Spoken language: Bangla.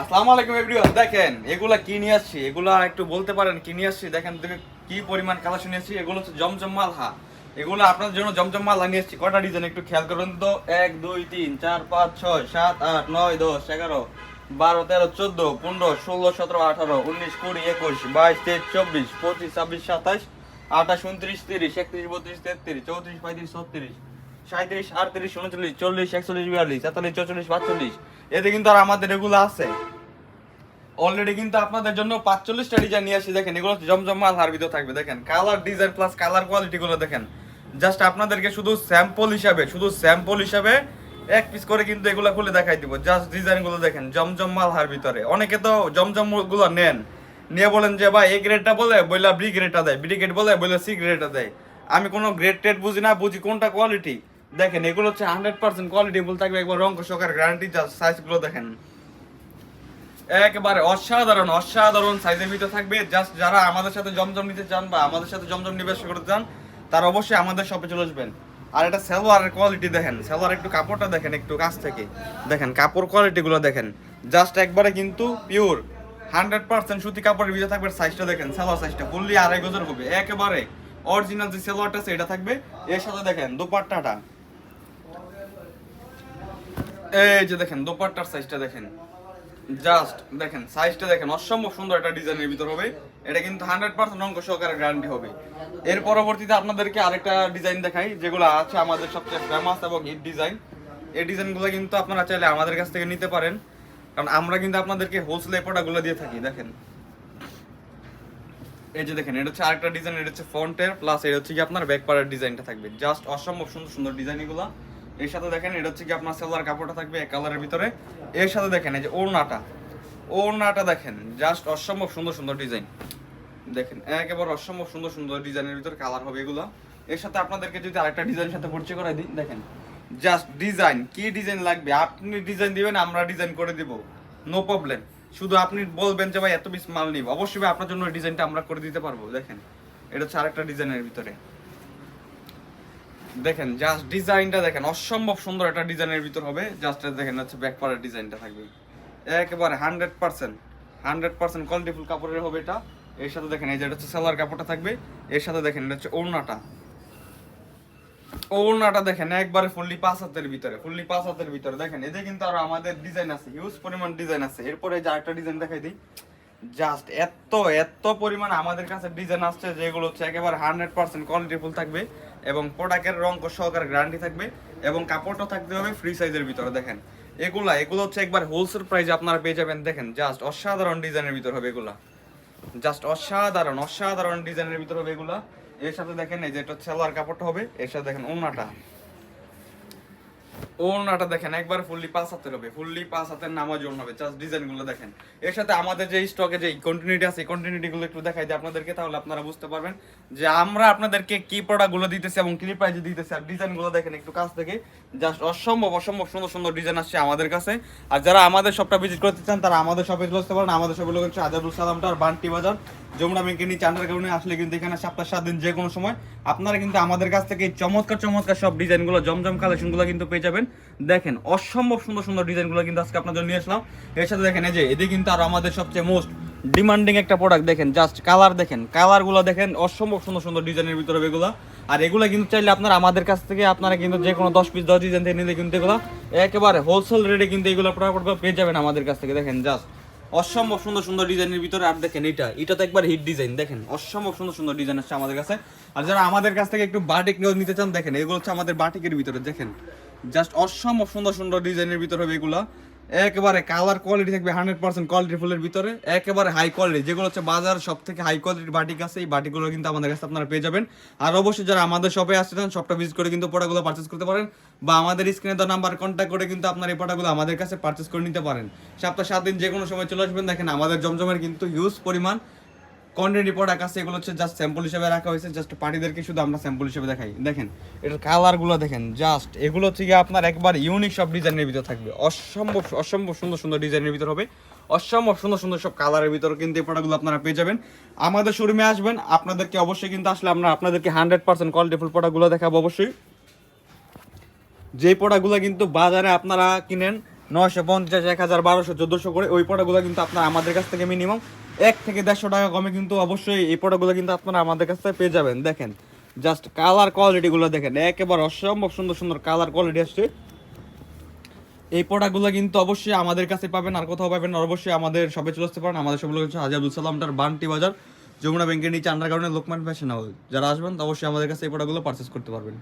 আসসালামু আলাইকুম এভরিওয়ান, দেখেন এগুলা কি নিয়ে আসছি? এগুলা একটু বলতে পারেন, কি নিয়ে আসছি? দেখেন দেখে কি পরিমাণ কালেকশন আসছি? এগুলো হচ্ছে জমজম মালহা। এগুলো আপনাদের জন্য জমজম মালহা নিয়ে আসছি। কটা ডিজাইন একটু খেয়াল করুন তো? এক, দুই, তিন, চার, পাঁচ, ছয়, সাত, আট, নয়, দশ, এগারো, বারো, তেরো, চোদ্দ, পনেরো, ষোলো, সতেরো, আঠারো, উনিশ, কুড়ি, একুশ, বাইশ, তেইশ, চব্বিশ, পঁচিশ, ছাব্বিশ সাতাশ আঠাশ, উনত্রিশ, তিরিশ, একত্রিশ, বত্রিশ, তেত্রিশ, চৌত্রিশ, পঁয়ত্রিশ, ছত্রিশ সাঁত্রিশ আটত্রিশ, উনচল্লিশ, চল্লিশ, একচল্লিশ, বিয়াল্লিশ, তেতাল্লিশ, চৌচল্লিশ, পাঁচচল্লিশ। এতে কিন্তু আর আমাদের এগুলো আছে। অলরেডি কিন্তু আপনাদের জন্য পাঁচচল্লিশটা ডিজাইন নিয়ে আসি, দেখেন, এগুলো জমজম মাল, হার ভিতর থাকবে, দেখেন। Colour design plus colour quality গুলো দেখেন। জাস্ট আপনাদেরকে শুধু স্যাম্পল হিসাবে, শুধু স্যাম্পল হিসাবে এক পিস করে কিন্তু এগুলো খুলে দেখাই দিব। জাস্ট ডিজাইনগুলো দেখেন, জমজম মাল, হার ভিতরে। অনেকে তো জমজমগুলো নেন। নিয়ে বলেন যে, ভাই এ গ্রেডটা বলে, বইলা বি গ্রেডটা দেয় বি গ্রেড বলে, বইলা সি গ্রেডটা দেয়। আমি কোনো গ্রেড টেড বুঝি না, বুঝি কোনটা কোয়ালিটি দেখেন, এগুলো হচ্ছে হান্ড্রেড পার্সেন্ট কোয়ালিটি বলতে থাকবে। একবার রঙ সকার গ্যারান্টি সাইজগুলো দেখেন। একেবারে অসাধারণ অসাধারণ সাইজের ভিতরে থাকবে। জাস্ট যারা আমাদের সাথে জমজম নিতে চান বা আমাদের সাথে জমজম নিবেশ করতে চান, তারা অবশ্যই আমাদের শপে চলে আসবেন। আর এটা সালোয়ারের কোয়ালিটি দেখেন, সালোয়ার একটু কাপড়টা দেখেন, একটু কাছ থেকে। দেখেন, কাপড় কোয়ালিটিগুলো দেখেন। জাস্ট একবারে কিন্তু পিওর হান্ড্রেড পার্সেন্ট সুতি কাপড়ের ভিতরে থাকবে সাইজটা দেখেন, সালোয়ার সাইজটা ফুললি আড়াই গজের হবে। একেবারে অরিজিনাল যে সালোয়ারটা এটা থাকবে। এর সাথে দেখেন, দোপাট্টাটা। এই যে দেখেন, দোপাট্টার সাইজটা দেখেন। জাস্ট দেখেন সাইজটা দেখেন, অসম্ভব সুন্দর একটা ডিজাইনের ভিতর হবে। এটা কিন্তু হান্ড্রেড পার্সেন্ট অঙ্ক সহকারে গ্যারান্টি হবে। এর পরবর্তীতে আপনাদেরকে আরেকটা ডিজাইন দেখাই, যেগুলো আছে আমাদের সবচেয়ে ফেমাস এবং হিট ডিজাইন এই ডিজাইনগুলো কিন্তু আপনারা চাইলে আমাদের কাছ থেকে নিতে পারেন। কারণ আমরা কিন্তু আপনাদেরকে হোলসেল প্রোডাক্টগুলো দিয়ে থাকি, দেখেন। এই যে দেখেন, এটা হচ্ছে আরেকটা ডিজাইন এটা হচ্ছে ফ্রন্টের প্লাস এটা হচ্ছে কি আপনার ব্যাক পার্টের ডিজাইনটা থাকবে। জাস্ট অসম্ভব সুন্দর সুন্দর ডিজাইন এগুলো এর সাথে দেখেন, এটা হচ্ছে কি আপনার সেলার কাপড়টা থাকবে এক কালারের ভিতরে। এর সাথে দেখেন, এই যে ওড়নাটা। ওড়নাটা দেখেন জাস্ট অসম্ভব সুন্দর সুন্দর ডিজাইন। দেখেন, একেবারে অসম্ভব সুন্দর সুন্দর ডিজাইনের ভিতরে কালার হবে এগুলো। এর সাথে আপনাদেরকে যদি আরেকটা ডিজাইন সাথে পরিচয় করাই দিই, দেখেন জাস্ট ডিজাইন কি ডিজাইন লাগবে? আপনি ডিজাইন দিবেন, আমরা ডিজাইন করে দিব। নো প্রবলেম শুধু আপনি বলবেন যে, ভাই, এত পিস মাল নিব। অবশ্যই আপনার জন্য ডিজাইনটা আমরা করে দিতে পারব। দেখেন, এটা হচ্ছে আরেকটা ডিজাইনের ভিতরে। দেখেন জাস্ট ডিজাইনটা দেখেন, অসম্ভব সুন্দর একটা ডিজাইনের ভিতর হবে। জাস্ট দেখেন, হচ্ছে ব্যাক পার্টের ডিজাইনটা থাকবে। একেবারে হান্ড্রেড পার্সেন্ট হান্ড্রেড পার্সেন্ট কোয়ালিটিফুল কাপড়ের হবে এটা। এর সাথে দেখেন, এই যে হচ্ছে সালোয়ার কাপড়টা থাকবে। এর সাথে দেখেন, এটা হচ্ছে ওড়নাটা। ওড়নাটা দেখেন, একবারে ফুললি পাঁচ হাতের ভিতরে ফুললি পাঁচ হাতের ভিতরে। দেখেন, এতে কিন্তু আরও আমাদের ডিজাইন আছে হিউজ পরিমাণ ডিজাইন আছে। এরপরে যে আরেকটা ডিজাইন দেখাই দিই। জাস্ট এত এত পরিমাণ আমাদের কাছে ডিজাইন আসছে যেগুলো হচ্ছে একেবারে হান্ড্রেড পার্সেন্ট কোয়ালিটিফুল থাকবে এবং প্রোডাক্টের রঙ সহকারে গ্যারান্টি থাকবে এবং কাপড়টা থাকতে হবে ফ্রি সাইজের ভিতরে, দেখেন। এগুলা, এগুলো হচ্ছে একবার হোলসেল প্রাইসে আপনারা পেয়ে যাবেন, দেখেন জাস্ট অসাধারণ ডিজাইনের ভিতর হবে এগুলা। জাস্ট অসাধারণ অসাধারণ ডিজাইনের ভিতর হবে এগুলা। এর সাথে দেখেন, এই যে এটা সেলোয়ার কাপড়টা হবে, এর সাথে দেখেন ওড়নাটা। ওড়নাটা দেখেন, একবার ফুললি পাঁচ হাতের হবে, ফুললি পাঁচ হাতের নামাজ ওড়না হবে জাস্ট ডিজাইনগুলো দেখেন। এর সাথে আমাদের যে স্টকে যে কন্টিনিউটি আছে কন্টিনিউটি গুলো একটু দেখাই দিই আপনাদেরকে, তাহলে আপনারা বুঝতে পারবেন যে আমরা আপনাদেরকে কি প্রোডাক্টগুলো দিতেছি এবং কি প্রাইজে দিতেছি, আর ডিজাইনগুলো দেখেন একটু কাছ থেকে। জাস্ট অসম্ভব অসম্ভব, সুন্দর সুন্দর ডিজাইন আসছে আমাদের কাছে। আর যারা আমাদের শপটা ভিজিট করতে চান, তারা আমাদের শপে চলে আসতে পারেন। আমাদের শপে লোক হচ্ছে আজাদুল সালামটার বান্টি বাজার। যমুনা ব্যাংকের নিচে আন্ডার গ্রাউন্ডে আসলে কিন্তু এখানে সপ্তাহ সাত দিন যে কোনো সময় আপনারা কিন্তু আমাদের কাছ থেকে চমৎকার চমৎকার সব ডিজাইনগুলো জমজম কালেকশনগুলো কিন্তু পেয়ে যাবেন। দেখেন, অসম্ভব সুন্দর সুন্দর ডিজাইনগুলো কিন্তু আজকে আপনার জন্য নিয়ে আসলাম। এর সাথে দেখেন, এই যে এদিকে কিন্তু আর আমাদের সবচেয়ে মোস্ট ডিমান্ডিং একটা প্রোডাক্ট দেখেন জাস্ট কালার দেখেন কালারগুলো দেখেন, অসম্ভব সুন্দর সুন্দর ডিজাইনের ভিতরে এগুলো। আর এগুলো কিন্তু চাইলে আপনারা আমাদের কাছ থেকে আপনারা কিন্তু যে কোনো দশ পিস দশ ডিজাইন থেকে নিলে কিন্তু এগুলো একেবারে হোলসেল রেটে কিন্তু এগুলো প্রোডাক্ট পেয়ে যাবেন আমাদের কাছ থেকে। দেখেন জাস্ট অসম্ভব সুন্দর সুন্দর ডিজাইনের ভিতরে, আর দেখেন এটা এটা তো একবার হিট ডিজাইন দেখেন, অসম্ভব সুন্দর সুন্দর ডিজাইন আছে আমাদের কাছে। আর যারা আমাদের কাছ থেকে একটু বাটিক নিতে চান, দেখেন, এগুলো হচ্ছে আমাদের বাটিকের ভিতরে, দেখেন। জাস্ট অসম্ভব সুন্দর সুন্দর ডিজাইনের ভিতরে হবে এগুলো। একেবারে কালার কোয়ালিটি থাকবে হান্ড্রেড পার্সেন্ট কোয়ালিটি ফুলের ভিতরে, একেবারে হাই কোয়ালিটি যেগুলো হচ্ছে বাজার সব থেকে হাই কোয়ালিটির বাটিক আছে, এই বাটিগুলো কিন্তু আমাদের কাছে আপনারা পেয়ে যাবেন। আর অবশ্যই যারা আমাদের শপে আসছেন শপটা ভিজিট করে কিন্তু প্রোডাক্টগুলো পার্চেস করতে পারেন, বা আমাদের স্ক্রিনে দেওয়া নাম্বার কন্ট্যাক্ট করে কিন্তু আপনার এই প্রোডাক্টগুলো আমাদের কাছে পার্চেস করে নিতে পারেন। সপ্তাহ সাত দিন যে কোনো সময় চলে আসবেন, দেখেন আমাদের জমজমের কিন্তু হিউজ পরিমাণ কোয়ান্টিটি প্রোডাক্ট আছে, এগুলো হচ্ছে জাস্ট স্যাম্পল হিসেবে রাখা হয়েছে জাস্ট পার্টিদেরকে শুধু আমরা স্যাম্পল হিসেবে দেখাই। দেখেন, এটার কালারগুলো দেখেন জাস্ট এগুলো গিয়ে আপনার একবার ইউনিক সব ডিজাইনের ভিতর থাকবে। অসম্ভব অসম্ভব সুন্দর সুন্দর ডিজাইনের ভিতর হবে। অসম্ভব সুন্দর সুন্দর সব কালারের ভিতর কিন্তু এই প্রোডাক্টগুলো আপনারা পেয়ে যাবেন। আমাদের শোরুমে আসবেন, আপনাদেরকে অবশ্যই কিন্তু আসলে আমরা আপনাদেরকে হান্ড্রেড পার্সেন্ট কোয়ালিটিফুল প্রোডাক্টগুলো দেখাবো অবশ্যই। যে প্রোডাক্টগুলো কিন্তু বাজারে আপনারা কিনেন, নয়শো পঞ্চাশ, এক হাজার, বারোশো, চোদ্দোশো করে, ওই প্রোডাক্টগুলো কিন্তু আপনারা আমাদের কাছ থেকে মিনিমাম এক থেকে দেড়শো টাকা কমে কিন্তু অবশ্যই এই প্রোডাক্টগুলো কিন্তু আপনারা আমাদের কাছ পেয়ে যাবেন। দেখেন জাস্ট কালার কোয়ালিটিগুলো দেখেন, একেবারে অসম্ভব সুন্দর সুন্দর কালার কোয়ালিটি আসছে। এই প্রোডাক্টগুলো কিন্তু অবশ্যই আমাদের কাছে পাবেন, আর কোথাও পাবেন না, অবশ্যই আমাদের সবে চলে আসতে পারেন। আমাদের সব লোক হচ্ছে হাজি আব্দুল সালামটার বান্টি বাজার, যমুনা ব্যাংকের নিচে আন্ডারগ্রাউন্ডে লোকমান ফ্যাশন হাউস। যারা আসবেন, অবশ্যই আমাদের কাছে এই প্রোডাক্টগুলো পারচেস করতে পারবেন।